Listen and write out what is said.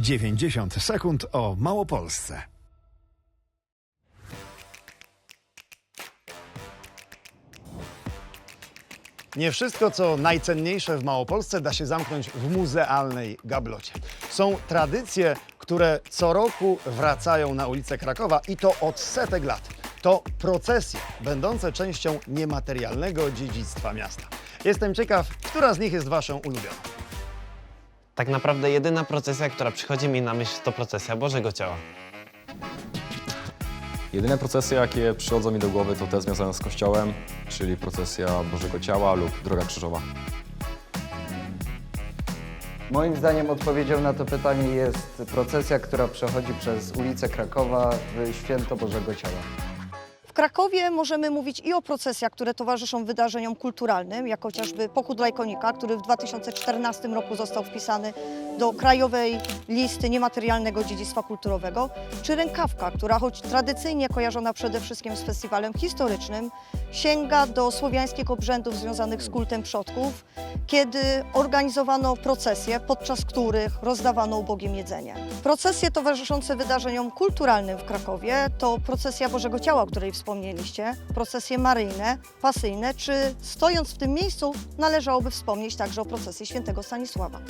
90 sekund o Małopolsce. Nie wszystko, co najcenniejsze w Małopolsce, da się zamknąć w muzealnej gablocie. Są tradycje, które co roku wracają na ulicę Krakowa i to od setek lat. To procesje, będące częścią niematerialnego dziedzictwa miasta. Jestem ciekaw, która z nich jest Waszą ulubioną. Tak naprawdę jedyna procesja, która przychodzi mi na myśl, to procesja Bożego Ciała. Jedyne procesje, jakie przychodzą mi do głowy, to te związane z Kościołem, czyli procesja Bożego Ciała lub Droga Krzyżowa. Moim zdaniem odpowiedzią na to pytanie jest procesja, która przechodzi przez ulicę Krakowa w Święto Bożego Ciała. Krakowie możemy mówić i o procesjach, które towarzyszą wydarzeniom kulturalnym, jak chociażby Pochód Lajkonika, który w 2014 roku został wpisany do Krajowej Listy Niematerialnego Dziedzictwa Kulturowego, czy Rękawka, która choć tradycyjnie kojarzona przede wszystkim z festiwalem historycznym, sięga do słowiańskich obrzędów związanych z kultem przodków, kiedy organizowano procesje, podczas których rozdawano ubogim jedzenie. Procesje towarzyszące wydarzeniom kulturalnym w Krakowie to procesja Bożego Ciała, której wspomnieliście, procesje maryjne, pasyjne, czy stojąc w tym miejscu należałoby wspomnieć także o procesji świętego Stanisława.